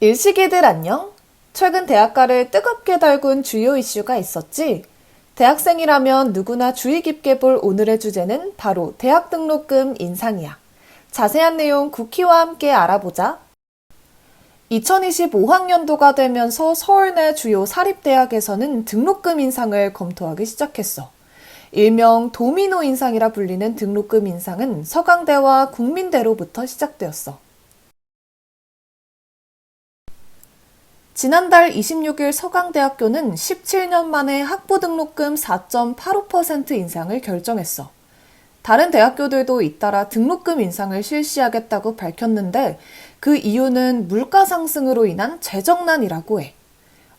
일시기들 안녕? 최근 대학가를 뜨겁게 달군 주요 이슈가 있었지? 대학생이라면 누구나 주의 깊게 볼 오늘의 주제는 바로 대학 등록금 인상이야. 자세한 내용 쿠키와 함께 알아보자. 2025학년도가 되면서 서울 내 주요 사립대학에서는 등록금 인상을 검토하기 시작했어. 일명 도미노 인상이라 불리는 등록금 인상은 서강대와 국민대로부터 시작되었어. 지난달 26일 서강대학교는 17년 만에 학부 등록금 4.85% 인상을 결정했어. 다른 대학교들도 잇따라 등록금 인상을 실시하겠다고 밝혔는데 그 이유는 물가 상승으로 인한 재정난이라고 해.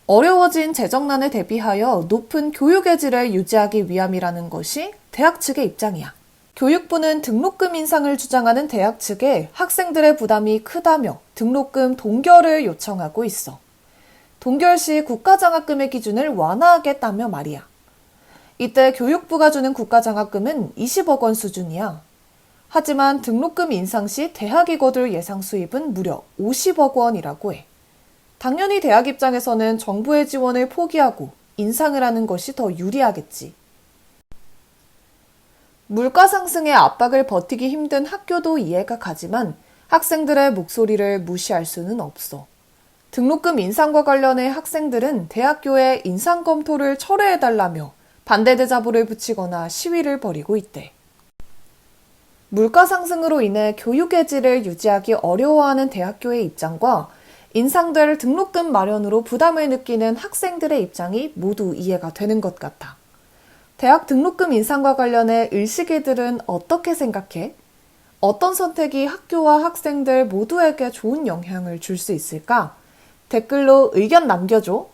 어려워진 재정난에 대비하여 높은 교육의 질을 유지하기 위함이라는 것이 대학 측의 입장이야. 교육부는 등록금 인상을 주장하는 대학 측에 학생들의 부담이 크다며 등록금 동결을 요청하고 있어. 동결 시 국가장학금의 기준을 완화하겠다며 말이야. 이때 교육부가 주는 국가장학금은 20억 원 수준이야. 하지만 등록금 인상 시 대학이 거둘 예상 수입은 무려 50억 원이라고 해. 당연히 대학 입장에서는 정부의 지원을 포기하고 인상을 하는 것이 더 유리하겠지. 물가 상승의 압박을 버티기 힘든 학교도 이해가 가지만 학생들의 목소리를 무시할 수는 없어. 등록금 인상과 관련해 학생들은 대학교에 인상 검토를 철회해달라며 반대 대자보를 붙이거나 시위를 벌이고 있대. 물가 상승으로 인해 교육의 질을 유지하기 어려워하는 대학교의 입장과 인상될 등록금 마련으로 부담을 느끼는 학생들의 입장이 모두 이해가 되는 것 같아. 대학 등록금 인상과 관련해 일시기들은 어떻게 생각해? 어떤 선택이 학교와 학생들 모두에게 좋은 영향을 줄 수 있을까? 댓글로 의견 남겨줘.